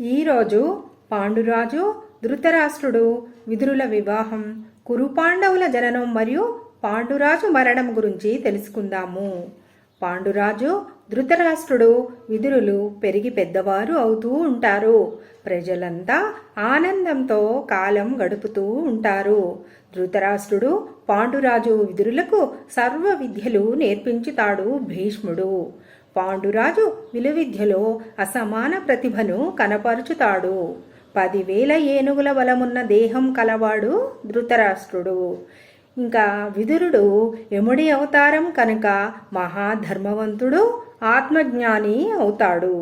ఈరోజు పాండురాజు ధృతరాష్ట్రుడు విదురుల వివాహం కురుపాండవుల జననం మరియు పాండురాజు మరణం గురించి తెలుసుకుందాము. పాండురాజు ధృతరాష్ట్రుడు విదురులు పెరిగి పెద్దవారు అవుతూ ఉంటారు. ప్రజలంతా ఆనందంతో కాలం గడుపుతూ ఉంటారు. ధృతరాష్ట్రుడు పాండురాజు విదురులకు సర్వ విద్యలు నేర్పించుతాడు భీష్ముడు. పాండురాజు విలువిద్యలో అసమాన ప్రతిభను కనపరుచుతాడు. పదివేల ఏనుగుల బలమున్న దేహం కలవాడు ధృతరాష్ట్రుడు. ఇంకా విదురుడు యముడి అవతారం కనుక మహాధర్మవంతుడు ఆత్మజ్ఞాని అవుతాడు.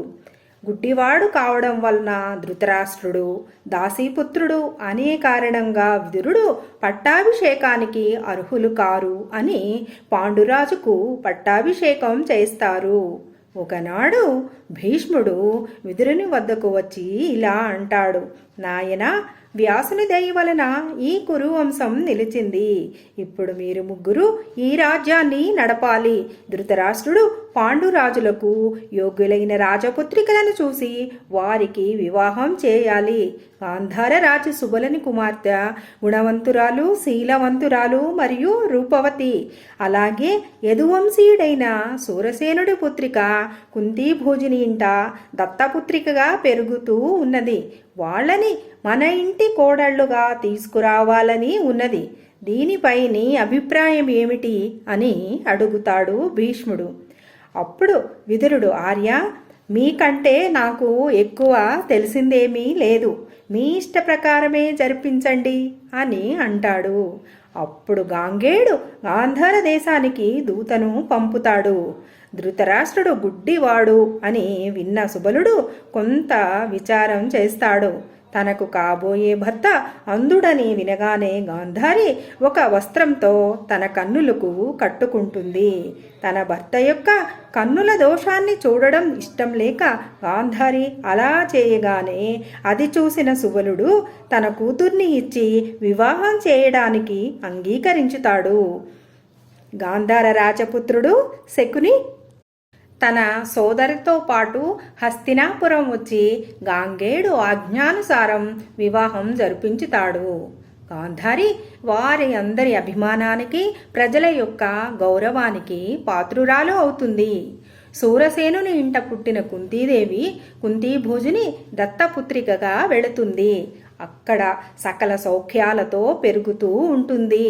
గుడ్డివాడు కావడం వలన ధృతరాష్ట్రుడు దాసీపుత్రుడు అనే కారణంగా విదురుడు పట్టాభిషేకానికి అర్హులు కారు అని పాండురాజుకు పట్టాభిషేకం చేస్తారు. ఒకనాడు భీష్ముడు విదురుని వద్దకు వచ్చి ఇలా అంటాడు నాయన వ్యాసుని దయ వలన ఈ కురువంశం నిలిచింది. ఇప్పుడు మీరు ముగ్గురు ఈ రాజ్యాన్ని నడపాలి. ధృతరాష్ట్రుడు పాండురాజులకు యోగ్యులైన రాజపుత్రికలను చూసి వారికి వివాహం చేయాలి. గాంధార రాజు సుబలని కుమార్తె గుణవంతురాలు శీలవంతురాలు మరియు రూపవతి. అలాగే యదువంశీయుడైన సూరసేనుడి పుత్రిక కుంతీభోజిని ఇంట దత్తపుత్రికగా పెరుగుతూ ఉన్నది. వాళ్ళని మన ఇంటి కోడళ్ళుగా తీసుకురావాలని ఉన్నది. దీనిపై నీ అభిప్రాయం ఏమిటి అని అడుగుతాడు భీష్ముడు. అప్పుడు విదురుడు ఆర్య మీకంటే నాకు ఎక్కువ తెలిసిందేమీ లేదు. మీ ఇష్ట ప్రకారమే జరిపించండి అని అంటాడు. అప్పుడు గాంగేడు గాంధార దేశానికి దూతను పంపుతాడు. ధృతరాష్ట్రుడు గుడ్డివాడు అని విన్న సుబలుడు కొంత విచారం చేస్తాడు. తనకు కాబోయే భర్త అందుడని వినగానే గాంధారి ఒక వస్త్రంతో తన కన్నులకు కట్టుకుంటుంది. తన భర్త యొక్క కన్నుల దోషాన్ని చూడడం ఇష్టం లేక గాంధారి అలా చేయగానే అది చూసిన సుబలుడు తన కూతుర్ని ఇచ్చి వివాహం చేయడానికి అంగీకరించుతాడు. గాంధార రాజపుత్రుడు శకుని తన సోదరితో పాటు హస్తినాపురం వచ్చి గాంగేయుడు ఆజ్ఞానుసారం వివాహం జరిపించుతాడు. గాంధారి వారి అందరి అభిమానానికి ప్రజల యొక్క గౌరవానికి పాత్రురాలు అవుతుంది. సూరసేనుని ఇంట పుట్టిన కుంతీదేవి కుంతీభోజుని దత్తపుత్రికగా వెళుతుంది. అక్కడ సకల సౌఖ్యాలతో పెరుగుతూ ఉంటుంది.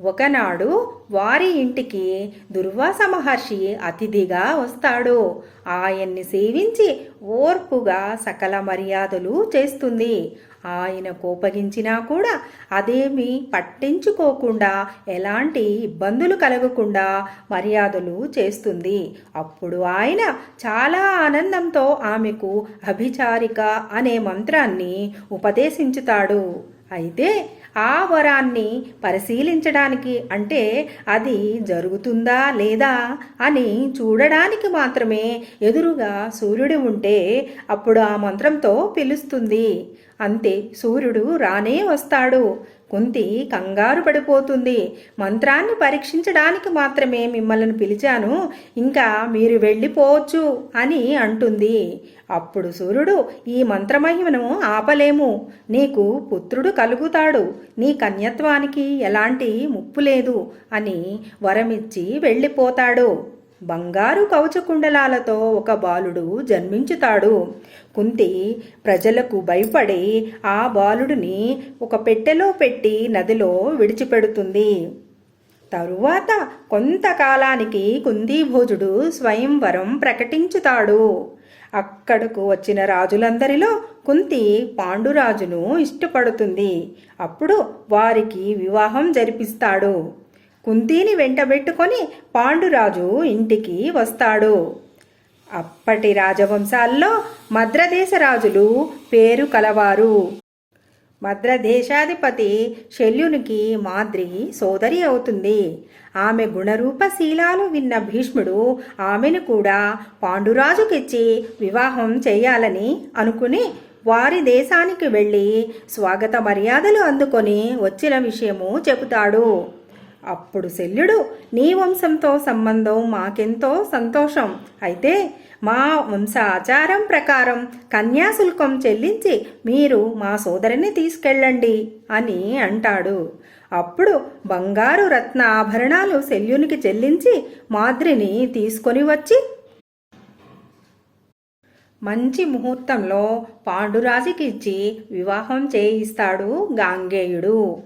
ఒకనాడు వారి ఇంటికి దుర్వాస మహర్షి అతిథిగా వస్తాడు. ఆయన్ని సేవించి ఓర్పుగా సకల మర్యాదలు చేస్తుంది. ఆయన కోపగించినా కూడా అదేమీ పట్టించుకోకుండా ఎలాంటి ఇబ్బందులు కలగకుండా మర్యాదలు చేస్తుంది. అప్పుడు ఆయన చాలా ఆనందంతో ఆమెకు అభిచారిక అనే మంత్రాన్ని ఉపదేశించుతాడు. అయితే ఆ వరాన్ని పరిశీలించడానికి అంటే అది జరుగుతుందా లేదా అని చూడడానికి మాత్రమే ఎదురుగా సూర్యుడు ఉంటే అప్పుడు ఆ మంత్రంతో పిలుస్తుంది. అంతే సూర్యుడు రానే వస్తాడు. కుంతి కంగారు పడిపోతుంది. మంత్రాన్ని పరీక్షించడానికి మాత్రమే మిమ్మల్ని పిలిచాను. ఇంకా మీరు వెళ్ళిపోవచ్చు అని అంటుంది. అప్పుడు సూర్యుడు ఈ మంత్రమహిమను ఆపలేము. నీకు పుత్రుడు కలుగుతాడు. నీ కన్యత్వానికి ఎలాంటి ముప్పు లేదు అని వరమిచ్చి వెళ్ళిపోతాడు. బంగారు కవచకుండలాలతో ఒక బాలుడు జన్మించుతాడు. కుంతి ప్రజలకు భయపడి ఆ బాలుడిని ఒక పెట్టెలో పెట్టి నదిలో విడిచిపెడుతుంది. తరువాత కొంతకాలానికి కుందీభోజుడు స్వయంవరం ప్రకటించుతాడు. అక్కడకు వచ్చిన రాజులందరిలో కుంతి పాండురాజును ఇష్టపడుతుంది. అప్పుడు వారికి వివాహం జరిపిస్తాడు. కుంతిని వెంటబెట్టుకొని పాండురాజు ఇంటికి వస్తాడు. అప్పటి రాజవంశాల్లో మద్రదేశ రాజులు పేరు కలవారు. మద్రదేశాధిపతి శల్యునికి మాద్రి సోదరి అవుతుంది. ఆమె గుణరూపశీలాలు విన్న భీష్ముడు ఆమెను కూడా పాండురాజుకిచ్చి వివాహం చేయాలని అనుకుని వారి దేశానికి వెళ్ళి స్వాగత మర్యాదలు అందుకొని వచ్చిన విషయము చెబుతాడు. అప్పుడు శల్యుడు నీ వంశంతో సంబంధం మాకెంతో సంతోషం. అయితే మా వంశ ఆచారం ప్రకారం కన్యాశుల్కం చెల్లించి మీరు మా సోదరిని తీసుకెళ్ళండి అని అంటాడు. అప్పుడు బంగారు రత్న ఆభరణాలు శల్యునికి చెల్లించి మాద్రిని తీసుకొని వచ్చి మంచి ముహూర్తంలో పాండురాజుకి ఇచ్చి వివాహం చేయిస్తాడు గాంగేయుడు.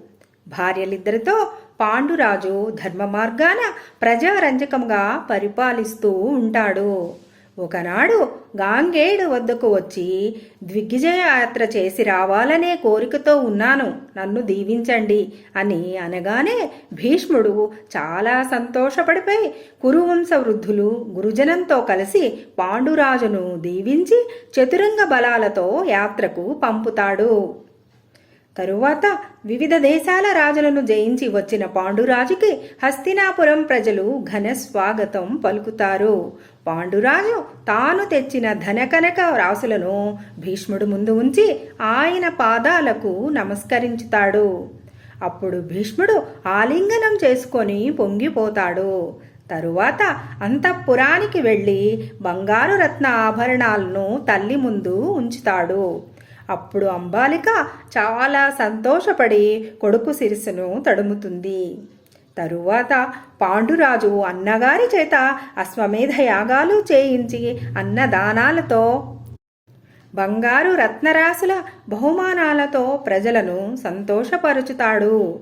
భార్యలిద్దరితో పాండురాజు ధర్మ మార్గాన ప్రజారంజకంగా పరిపాలిస్తూ ఉంటాడు. ఒకనాడు గాంగేయుడు వద్దకు వచ్చి దిగ్విజయ యాత్ర చేసి రావాలనే కోరికతో ఉన్నాను. నన్ను దీవించండి అని అనగానే భీష్ముడు చాలా సంతోషపడిపోయి కురువంశ వృద్ధులు గురుజనంతో కలిసి పాండురాజును దీవించి చతురంగ బలాలతో యాత్రకు పంపుతాడు. తరువాత వివిధ దేశాల రాజులను జయించి వచ్చిన పాండురాజుకి హస్తినాపురం ప్రజలు ఘన స్వాగతం పలుకుతారు. పాండురాజు తాను తెచ్చిన ధనకనక రాసులను భీష్ముడు ముందు ఉంచి ఆయన పాదాలకు నమస్కరించుతాడు. అప్పుడు భీష్ముడు ఆలింగనం చేసుకొని పొంగిపోతాడు. తరువాత అంతఃపురానికి వెళ్ళి బంగారు రత్న ఆభరణాలను తల్లి ముందు ఉంచుతాడు. అప్పుడు అంబాలిక చాలా సంతోషపడి కొడుకు శిరస్సును తడుముతుంది. తరువాత పాండురాజు అన్నగారి చేత అశ్వమేధ యాగాలు చేయించి అన్నదానాలతో బంగారు రత్నరాశుల బహుమానాలతో ప్రజలను సంతోషపరుచుతాడు.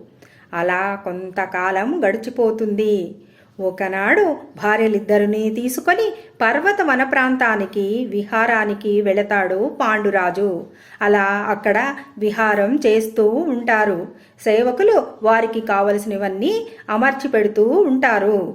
అలా కొంతకాలం గడిచిపోతుంది. ఒకనాడు భార్యలిద్దరినీ తీసుకొని పర్వత వన ప్రాంతానికి విహారానికి వెళతాడు పాండురాజు. అలా అక్కడ విహారం చేస్తూ ఉంటారు. సేవకులు వారికి కావలసినవన్నీ అమర్చి పెడుతూ ఉంటారు.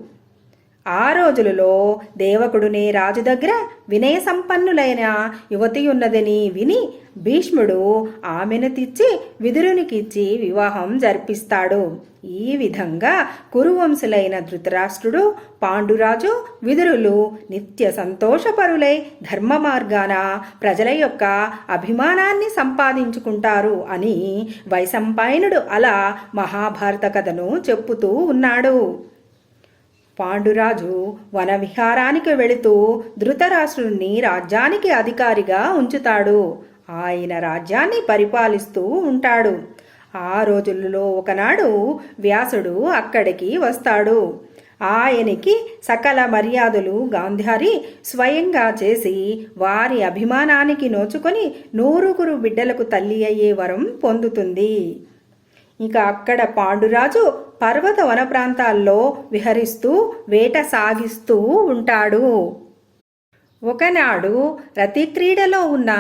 ఆ రోజులలో దేవకుడునే రాజు దగ్గర వినయ సంపన్నులైన యువతి ఉన్నదని విని భీష్ముడు ఆమెను తెచ్చి విదురునికిచ్చి వివాహం జరిపిస్తాడు. ఈ విధంగా కురువంశులైన ధృతరాష్ట్రుడు పాండురాజు విదురులు నిత్య సంతోషపరులై ధర్మ మార్గాన ప్రజల యొక్క అభిమానాన్ని సంపాదించుకుంటారు అని వైశంపాయనుడు అలా మహాభారత కథను చెప్పుతూ ఉన్నాడు. పాండురాజు వనవిహారానికి వెళుతూ ధృతరాష్ట్రుణ్ణి రాజ్యానికి అధికారిగా ఉంచుతాడు. ఆయన రాజ్యాన్ని పరిపాలిస్తూ ఉంటాడు. ఆ రోజుల్లో ఒకనాడు వ్యాసుడు అక్కడికి వస్తాడు. ఆయనకి సకల మర్యాదలు గాంధారి స్వయంగా చేసి వారి అభిమానానికి నోచుకొని నూరుగురు బిడ్డలకు తల్లి అయ్యే వరం పొందుతుంది. ఇక అక్కడ పాండురాజు పర్వత వన ప్రాంతాల్లో విహరిస్తూ వేట సాగిస్తూ ఉంటాడు. ఒకనాడు రతిక్రీడలో ఉన్న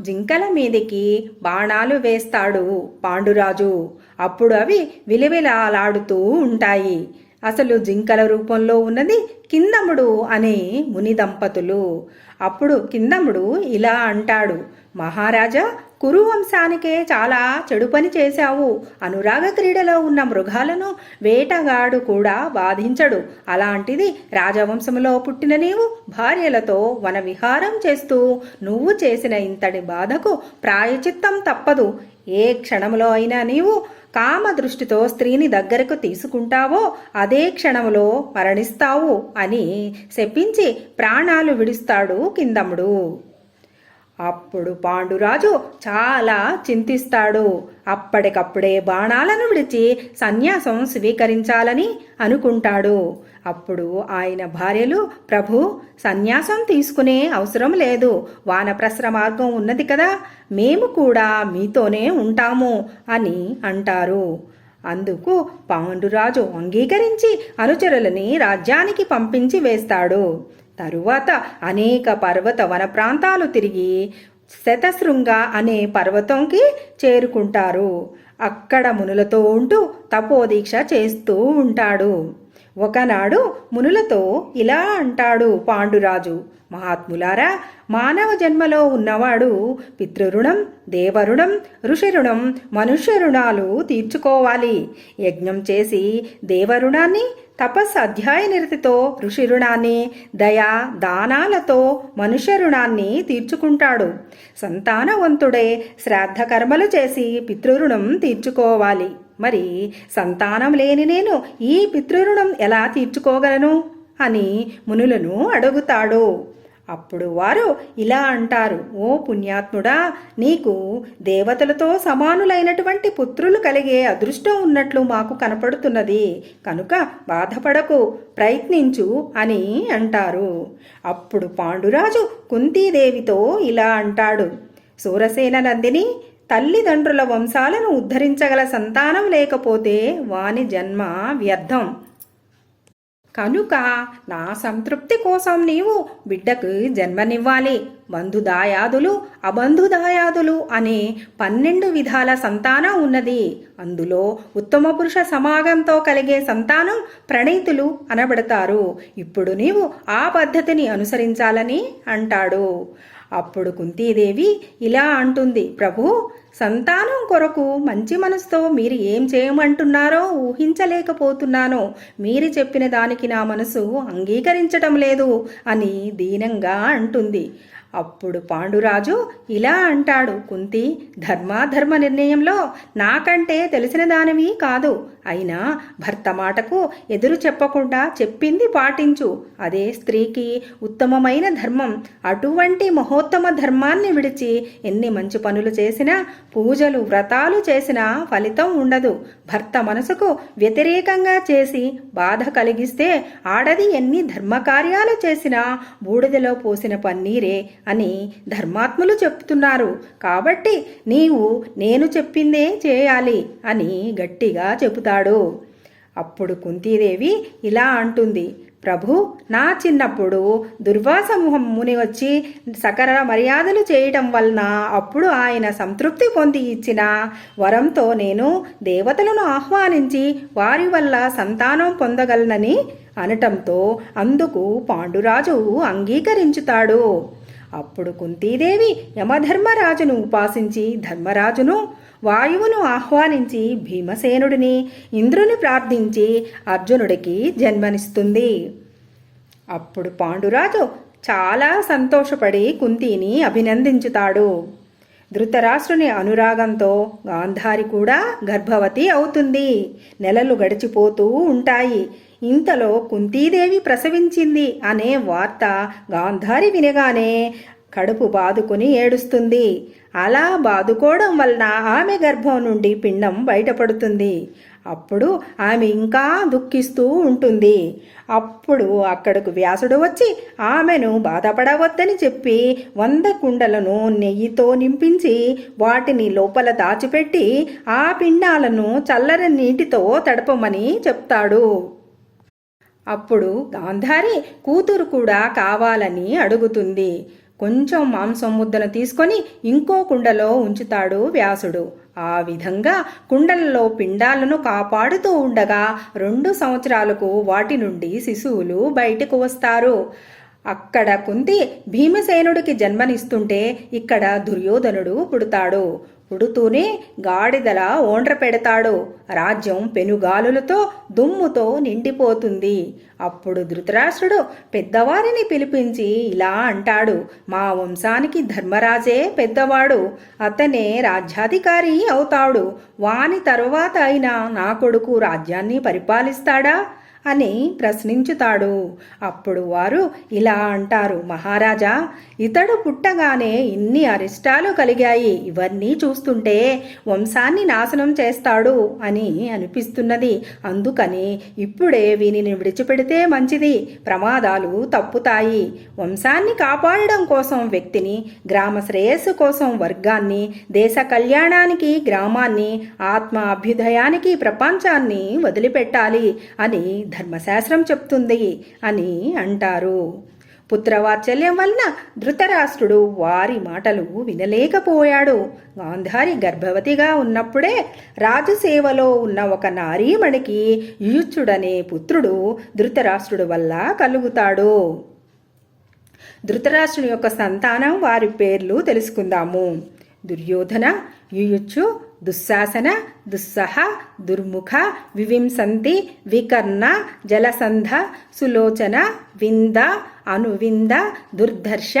జింకల మీదికి బాణాలు వేస్తాడు పాండురాజు. అప్పుడు అవి విలవిలాడుతూ ఉంటాయి. అసలు జింకల రూపంలో ఉన్నది కిందముడు అనే ముని దంపతులు అప్పుడు కిందముడు ఇలా అంటాడు మహారాజా కురువంశానికే చాలా చెడు పని చేశావు. అనురాగ క్రీడలో ఉన్న మృగాలను వేటగాడు కూడా బాధించడు. అలాంటిది రాజవంశంలో పుట్టిన నీవు భార్యలతో వన విహారం చేస్తూ నువ్వు చేసిన ఇంతటి బాధకు ప్రాయచిత్తం తప్పదు. ఏ క్షణంలో అయినా నీవు కామ దృష్టితో స్త్రీని దగ్గరకు తీసుకుంటావో అదే క్షణంలో మరణిస్తావు అని శపించి ప్రాణాలు విడుస్తాడు కిందముడు. అప్పుడు పాండురాజు చాలా చింతిస్తాడు. అప్పటికప్పుడే బాణాలను విడిచి సన్యాసం స్వీకరించాలని అనుకుంటాడు. అప్పుడు ఆయన భార్యలు ప్రభు సన్యాసం తీసుకునే అవసరం లేదు. వానప్రస్ర మార్గం ఉన్నది కదా. మేము కూడా మీతోనే ఉంటాము అని అంటారు. అందుకు పాండురాజు అంగీకరించి అనుచరులని రాజ్యానికి పంపించి వేస్తాడు. తరువాత అనేక పర్వత వన ప్రాంతాలు తిరిగి శతశృంగ అనే పర్వతంకి చేరుకుంటారు. అక్కడ మునులతో ఉంటూ తపోదీక్ష చేస్తూ ఉంటాడు. ఒకనాడు మునులతో ఇలా అంటాడు పాండురాజు మహాత్ములారా మానవ జన్మలో ఉన్నవాడు పితృరుణం దేవరుణం ఋషిరుణం మనుష్య రుణాలు తీర్చుకోవాలి. యజ్ఞం చేసి దేవరుణాన్ని తపస్సు అధ్యాయ నిరతితో ఋషి రుణాన్ని దయా దానాలతో మనుష్య రుణాన్ని తీర్చుకుంటాడు. సంతానవంతుడే శ్రాద్ధ కర్మలు చేసి పితృరుణం తీర్చుకోవాలి. మరి సంతానం లేని నేను ఈ పితృరుణం ఎలా తీర్చుకోగలను? అని మునులను అడుగుతాడు. అప్పుడు వారు ఇలా అంటారు ఓ పుణ్యాత్ముడా నీకు దేవతలతో సమానులైనటువంటి పుత్రులు కలిగే అదృష్టం ఉన్నట్లు మాకు కనపడుతున్నది. కనుక బాధపడకు ప్రయత్నించు అని అంటారు. అప్పుడు పాండురాజు కుంతీదేవితో ఇలా అంటాడు సూరసేన నందిని తల్లిదండ్రుల వంశాలను ఉద్ధరించగల సంతానం లేకపోతే వాని జన్మ వ్యర్థం. కనుక నా సంతృప్తి కోసం నీవు బిడ్డకు జన్మనివ్వాలి. బంధుదాయాదులు అబంధుదాయాదులు అనే పన్నెండు విధాల సంతానం ఉన్నది. అందులో ఉత్తమ పురుష సమాగంతో కలిగే సంతానం ప్రణీతులు అనబడతారు. ఇప్పుడు నీవు ఆ పద్ధతిని అనుసరించాలని అంటాడు. అప్పుడు కుంతీదేవి ఇలా అంటుంది ప్రభు సంతానం కొరకు మంచి మనసుతో మీరు ఏం చేయమంటున్నారో ఊహించలేకపోతున్నానో. మీరు చెప్పిన దానికి నా మనసు అంగీకరించటం లేదు అని దీనంగా అంటుంది. అప్పుడు పాండురాజు ఇలా అంటాడు కుంతి ధర్మాధర్మ నిర్ణయంలో నాకంటే తెలిసిన దానివి కాదు. అయినా భర్త మాటకు ఎదురు చెప్పకుండా చెప్పింది పాటించు. అదే స్త్రీకి ఉత్తమమైన ధర్మం. అటువంటి మహోత్తమ ధర్మాన్ని విడిచి ఎన్ని మంచి పనులు చేసినా పూజలు వ్రతాలు చేసినా ఫలితం ఉండదు. భర్త మనసుకు వ్యతిరేకంగా చేసి బాధ కలిగిస్తే ఆడది ఎన్ని ధర్మకార్యాలు చేసినా బూడిదలో పోసిన పన్నీరే అని ధర్మాత్ములు చెప్తున్నారు. కాబట్టి నీవు నేను చెప్పిందే చేయాలి అని గట్టిగా చెబుతాడు అప్పుడు కుంతీదేవి ఇలా అంటుంది ప్రభు నా చిన్నప్పుడు దుర్వాసమూహం ముని వచ్చి సకర మర్యాదలు చేయటం వలన అప్పుడు ఆయన సంతృప్తి పొంది ఇచ్చిన వరంతో నేను దేవతలను ఆహ్వానించి వారి వల్ల సంతానం పొందగలనని అనటంతో అందుకు పాండురాజు అంగీకరించుతాడు. అప్పుడు కుంతీదేవి యమధర్మరాజును ఉపాసించి ధర్మరాజును వాయువును ఆహ్వానించి భీమసేనుడిని ఇంద్రుని ప్రార్థించి అర్జునుడికి జన్మనిస్తుంది. అప్పుడు పాండురాజు చాలా సంతోషపడి కుంతిని అభినందించుతాడు. ధృతరాష్ట్రుని అనురాగంతో గాంధారి కూడా గర్భవతి అవుతుంది. నెలలు గడిచిపోతూ ఉంటాయి. ఇంతలో కుంతీదేవి ప్రసవించింది అనే వార్త గాంధారి వినగానే కడుపు బాదుకుని ఏడుస్తుంది. అలా బాదుకోవడం వలన ఆమె గర్భం నుండి పిండం బయటపడుతుంది. అప్పుడు ఆమె ఇంకా దుఃఖిస్తూ ఉంటుంది. అప్పుడు అక్కడకు వ్యాసుడు వచ్చి ఆమెను బాధపడవద్దని చెప్పి వంద కుండలను నెయ్యితో నింపించి వాటిని లోపల దాచిపెట్టి ఆ పిండాలను చల్లని నీటితో తడపమని చెప్తాడు. అప్పుడు గాంధారి కూతురు కూడా కావాలని అడుగుతుంది. కొంచెం మాంసం ముద్దను తీసుకొని ఇంకో కుండలో ఉంచుతాడు వ్యాసుడు. ఆ విధంగా కుండలలో పిండాలను కాపాడుతూ ఉండగా రెండు సంవత్సరాలకు వాటి నుండి శిశువులు బయటకు వస్తారు. అక్కడ కుంతి భీమసేనుడికి జన్మనిస్తుంటే ఇక్కడ దుర్యోధనుడు పుడతాడు. ఉడుతూనే గాడిదల ఓండ్ర పెడతాడు. రాజ్యం పెనుగాలులతో దుమ్ముతో నిండిపోతుంది. అప్పుడు ధృతరాష్ట్రుడు పెద్దవారిని పిలిపించి ఇలా అంటాడు మా వంశానికి ధర్మరాజే పెద్దవాడు. అతనే రాజ్యాధికారి అవుతాడు. వాని తరువాత అయినా నా కొడుకు రాజ్యాన్ని పరిపాలిస్తాడా? అని ప్రశ్నించుతాడు. అప్పుడు వారు ఇలా అంటారు మహారాజా ఇతడు పుట్టగానే ఇన్ని అరిష్టాలు కలిగాయి. ఇవన్నీ చూస్తుంటే వంశాన్ని నాశనం చేస్తాడు అని అనిపిస్తున్నది. అందుకని ఇప్పుడే వీనిని విడిచిపెడితే మంచిది. ప్రమాదాలు తప్పుతాయి. వంశాన్ని కాపాడడం కోసం వ్యక్తిని గ్రామ శ్రేయస్సు కోసం వర్గాన్ని దేశ కళ్యాణానికి గ్రామాన్ని ఆత్మ అభ్యుదయానికి ప్రపంచాన్ని వదిలిపెట్టాలి అని ధర్మశాస్త్రం చెప్తుంది అని అంటారు. పుత్రవాత్సల్యం వలన ధృతరాష్ట్రుడు వారి మాటలు వినలేకపోయాడు. గాంధారి గర్భవతిగా ఉన్నప్పుడే రాజసేవలో ఉన్న ఒక నారీమణికి యుచ్చుడనే పుత్రుడు ధృతరాష్ట్రుడు వల్ల కలుగుతాడు. ధృతరాష్ట్రుని యొక్క సంతానం వారి పేర్లు తెలుసుకుందాము. దుర్యోధన యుయుచ్చు దుశ్శాసన దుస్సహ దుర్ముఖ వివింసంతి వికర్ణ జలసంధ సులోచన వింద అనువింద దుర్ధర్ష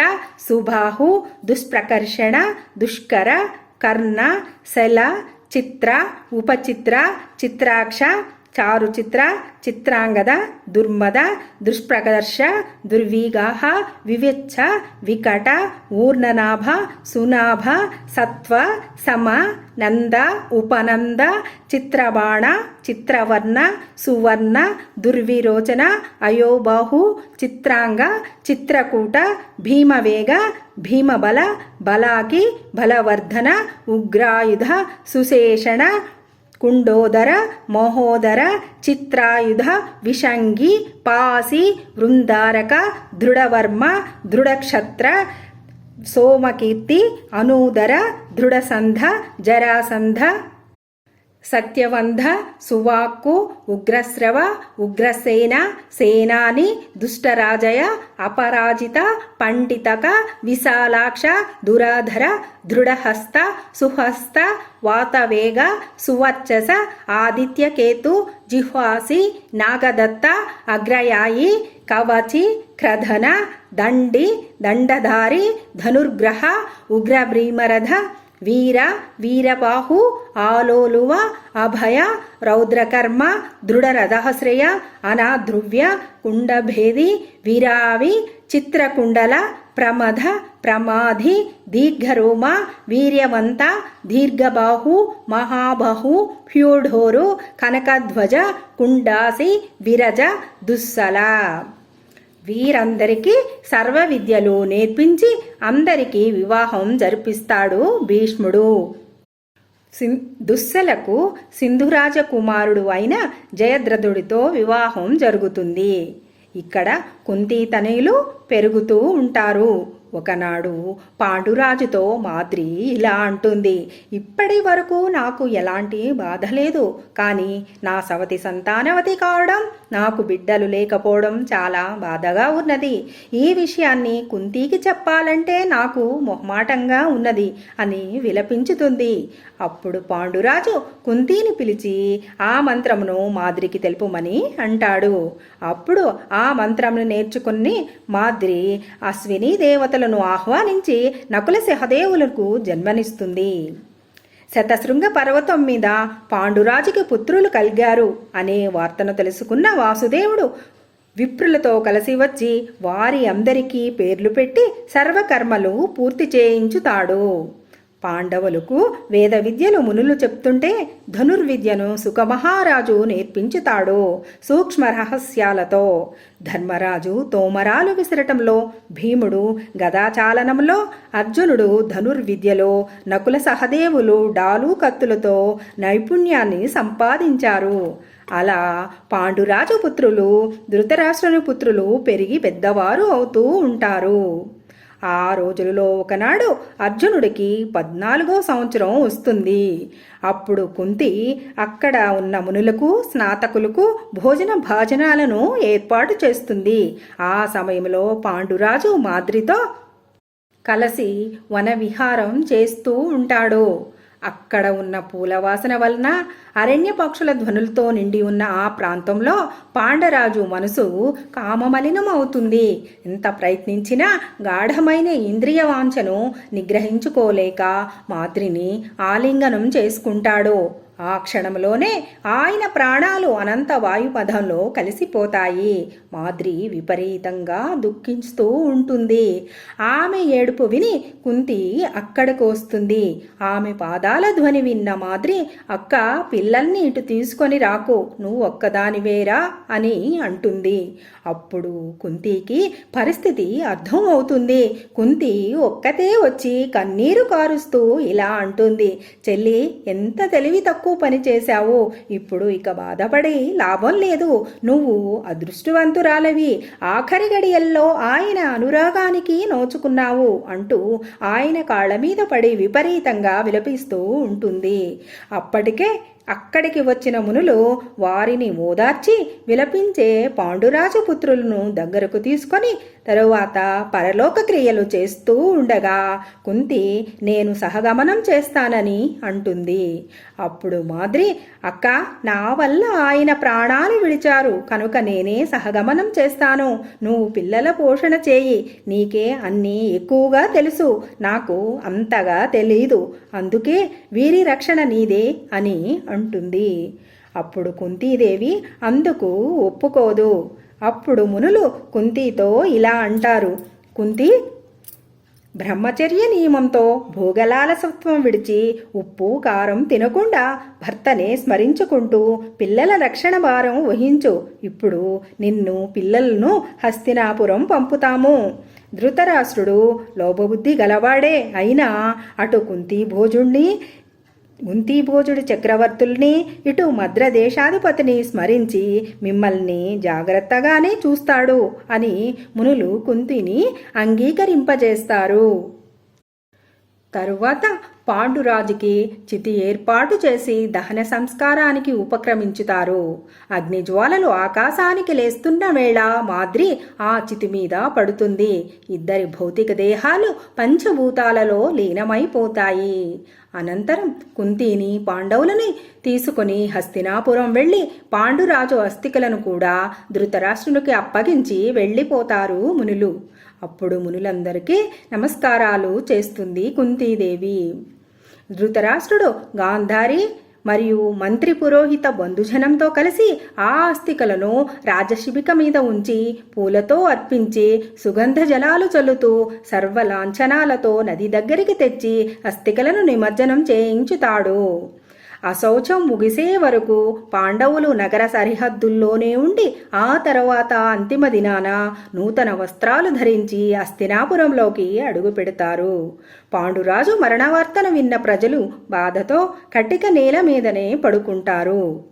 సుబాహు దుష్ప్రకర్షణ దుష్కర కర్ణ శల చిత్ర ఉపచిత్ర చిత్రాక్ష చారుచిత్ర చిత్రాంగద దుర్మద దుష్ప్రదర్శ దుర్వీగాహ వివెచ్చ వికట ఊర్ణనాభ సునాభ సత్వ సమ నంద ఉపనంద చిత్రబాణ చిత్రవర్ణ సువర్ణ దుర్విరోచన అయోబాహు చిత్రాంగ చిత్రకూట భీమవేగ భీమబల బలాకి బలవర్ధన ఉగ్రాయుధ సుశేషణ కుండోదర మోహోదర చిత్రాయుధ విషంగి పాసి వృందారక దృఢవర్మ దృఢక్షత్ర సోమకీర్తి అనూదర దృఢసంధ జరాసంధ సత్యవంధ సువాక్కు ఉగ్రశ్రవ ఉగ్రసేన సేనాని దుష్టరాజయ అపరాజిత పండితక విశాలాక్ష దురాధర దృఢహస్త సుహస్త వాతవేగ సువర్చస ఆదిత్యకేతు జిహ్వాసి నాగదత్త అగ్రయాయి కవచి క్రధన దండి దండధారి ధనుర్గ్రహ ఉగ్రభ్రీమరథ వీర వీరబాహు ఆలోలువ అభయ రౌద్రకర్మ దృఢరథశ్రయ అనాధృవ్య కుండభేది విరావి చిత్రకుండల ప్రమథ ప్రమాధి దీర్ఘరోమ వీర్యవంత దీర్ఘబాహు మహాబహు హ్యూఢోరు కనకధ్వజ కుండాసి విరజ దుస్సల. వీరందరికీ సర్వ విద్యలు నేర్పించి అందరికీ వివాహం జరిపిస్తాడు భీష్ముడు. సిం దుస్సలకు సింధురాజ కుమారుడు అయిన జయద్రథుడితో వివాహం జరుగుతుంది. ఇక్కడ కుంతీ తనయులు పెరుగుతూ ఉంటారు. ఒకనాడు పాండురాజుతో మాద్రి ఇలా అంటుంది ఇప్పటి వరకు నాకు ఎలాంటి బాధ లేదు కానీ నా సవతి సంతానవతి కావడం నాకు బిడ్డలు లేకపోవడం చాలా బాధగా ఉన్నది. ఈ విషయాన్ని కుంతికి చెప్పాలంటే నాకు మొహమాటంగా ఉన్నది అని విలపించుతుంది. అప్పుడు పాండురాజు కుంతిని పిలిచి ఆ మంత్రమును మాద్రికి తెలుపుమని అంటాడు. అప్పుడు ఆ మంత్రమును నేర్చుకుని మాద్రి అశ్విని దేవతలను ఆహ్వానించి నకుల సహదేవులకు జన్మనిస్తుంది. శతశృంగ పర్వతం మీద పాండురాజుకి పుత్రులు కలిగారు అనే వార్తను తెలుసుకున్న వాసుదేవుడు విప్రులతో కలిసి వచ్చి వారి అందరికీ పేర్లు పెట్టి సర్వకర్మలు పూర్తి చేయించుతాడు. పాండవులకు వేద విద్యలు మునులు చెప్తుంటే ధనుర్విద్యను సుఖమహారాజు నేర్పించుతాడు సూక్ష్మ రహస్యాలతో. ధర్మరాజు తోమరాలు విసరటంలో భీముడు గదాచాలనంలో అర్జునుడు ధనుర్విద్యలో నకుల సహదేవులు డాలు కత్తులతో నైపుణ్యాన్ని సంపాదించారు. అలా పాండురాజు పుత్రులు ధృతరాష్ట్రుని పుత్రులు పెరిగి పెద్దవారు అవుతూ ఉంటారు. ఆ రోజులలో ఒకనాడు అర్జునుడికి పద్నాలుగో సంవత్సరం వస్తుంది. అప్పుడు కుంతి అక్కడ ఉన్న మునులకు స్నాతకులకు భోజన భాజనాలను ఏర్పాటు చేస్తుంది. ఆ సమయంలో పాండురాజు మాద్రితో కలిసి వనవిహారం చేస్తూ ఉంటాడు. అక్కడ ఉన్న పూల వాసన వలన అరణ్య పక్షుల ధ్వనులతో నిండి ఉన్న ఆ ప్రాంతంలో పాండరాజు మనసు కామమలినమవుతుంది. ఎంత ప్రయత్నించినా గాఢమైన ఇంద్రియ వాంఛను నిగ్రహించుకోలేక మాద్రిని ఆలింగనం చేసుకుంటాడు. ఆ క్షణంలోనే ఆయన ప్రాణాలు అనంత వాయుపథంలో కలిసిపోతాయి. మాద్రి విపరీతంగా దుఃఖిస్తూ ఉంటుంది. ఆమె ఏడుపు విని కుంతి అక్కడికి వస్తుంది. ఆమె పాదాల ధ్వని విన్న మాద్రి అక్క పిల్లల్ని ఇటు తీసుకొని రాకు నువ్వు ఒక్కదానివేరా అని అంటుంది. అప్పుడు కుంతికి పరిస్థితి అర్థం అవుతుంది. కుంతి ఒక్కతే వచ్చి కన్నీరు కారుస్తూ ఇలా అంటుంది. చెల్లి ఎంత తెలివి తక్కువ పని చేశావు. ఇప్పుడు ఇక బాధపడి లాభం లేదు. నువ్వు అదృష్టవంతురాలవి. ఆఖరి గడియల్లో ఆయన అనురాగానికి నోచుకున్నావు అంటూ ఆయన కాళ్ళ మీద పడి విపరీతంగా విలపిస్తూ ఉంటుంది. అప్పటికే అక్కడికి వచ్చిన మునులు వారిని ఓదార్చి విలపించే పాండురాజు పుత్రులను దగ్గరకు తీసుకొని తరువాత పరలోక క్రియలు చేస్తూ ఉండగా కుంతి నేను సహగమనం చేస్తానని అంటుంది. అప్పుడు మాద్రి అక్క నా వల్ల ఆయన ప్రాణాలు విడిచారు. కనుక నేనే సహగమనం చేస్తాను. నువ్వు పిల్లల పోషణ చేయి. నీకే అన్నీ ఎక్కువగా తెలుసు. నాకు అంతగా తెలీదు. అందుకే వీరి రక్షణ నీదే అని అంటుంది. అప్పుడు కుంతీదేవి అందుకు ఒప్పుకోదు. అప్పుడు మునులు కుంతితో ఇలా అంటారు కుంతి బ్రహ్మచర్య నియమంతో భోగలాలసత్వం విడిచి ఉప్పు కారం తినకుండా భర్తనే స్మరించుకుంటూ పిల్లల రక్షణ భారం వహించు. ఇప్పుడు నిన్ను పిల్లలను హస్తినాపురం పంపుతాము. ధృతరాష్ట్రుడు లోభబుద్ధి గలవాడే అయినా అటు కుంతి భోజుణ్ణి కుంతీభోజుడు చక్రవర్తుల్ని ఇటు మద్రదేశాధిపతిని స్మరించి మిమ్మల్ని జాగ్రత్తగానే చూస్తాడు అని మునులు కుంతిని అంగీకరింపజేస్తారు. తరువాత పాండురాజుకి చితి ఏర్పాటు చేసి దహన సంస్కారానికి ఉపక్రమించుతారు. అగ్నిజ్వాలలు ఆకాశానికి లేస్తున్న వేళ మాద్రి ఆ చితి మీద పడుతుంది. ఇద్దరి భౌతిక దేహాలు పంచభూతాలలో లీనమైపోతాయి. అనంతరం కుంతిని పాండవులని తీసుకుని హస్తినాపురం వెళ్ళి పాండురాజు అస్థికలను కూడా ధృతరాష్ట్రునికి అప్పగించి వెళ్ళిపోతారు మునులు. అప్పుడు మునులందరికీ నమస్కారాలు చేస్తుంది కుంతీదేవి. ధృతరాష్ట్రుడు గాంధారి మరియు మంత్రి పురోహిత బంధుజనంతో కలిసి ఆ అస్థికలను రాజశిబిక మీద ఉంచి పూలతో అర్పించి సుగంధ జలాలు చల్లుతూ సర్వలాంఛనాలతో నది దగ్గరికి తెచ్చి అస్థికలను నిమజ్జనం చేయించుతాడు. అశౌచం ముగిసే వరకు పాండవులు నగర సరిహద్దుల్లోనే ఉండి ఆ తర్వాత అంతిమ దినాన నూతన వస్త్రాలు ధరించి అస్తినాపురంలోకి అడుగు పెడతారు. పాండురాజు మరణవార్తన విన్న ప్రజలు బాధతో కటిక నేల మీదనే పడుకుంటారు.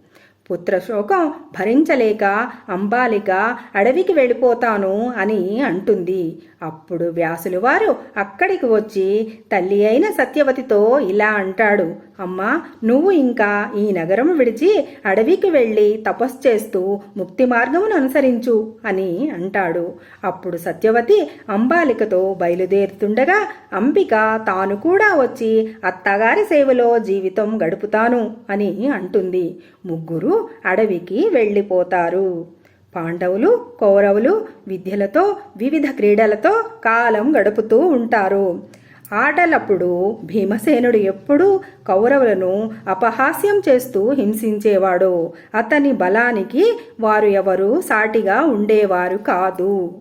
పుత్రశోకం భరించలేక అంబాలిక అడవికి వెళ్ళిపోతాను అని అంటుంది. అప్పుడు వ్యాసులు వారు అక్కడికి వచ్చి తల్లి అయిన సత్యవతితో ఇలా అంటాడు. అమ్మా నువ్వు ఇంకా ఈ నగరం విడిచి అడవికి వెళ్ళి తపస్సు చేస్తూ ముక్తి మార్గమును అనుసరించు అని అంటాడు. అప్పుడు సత్యవతి అంబాలికతో బయలుదేరుతుండగా అంబిక తాను కూడా వచ్చి అత్తగారి సేవలో జీవితం గడుపుతాను అని అంటుంది. ముగ్గురు అడవికి వెళ్ళిపోతారు. పాండవులు కౌరవులు విద్యలతో వివిధ క్రీడలతో కాలం గడుపుతూ ఉంటారు. ఆటలప్పుడు భీమసేనుడు ఎప్పుడూ కౌరవులను అపహాస్యం చేస్తూ హింసించేవాడు. అతని బలానికి వారు ఎవరూ సాటిగా ఉండేవారు కాదు.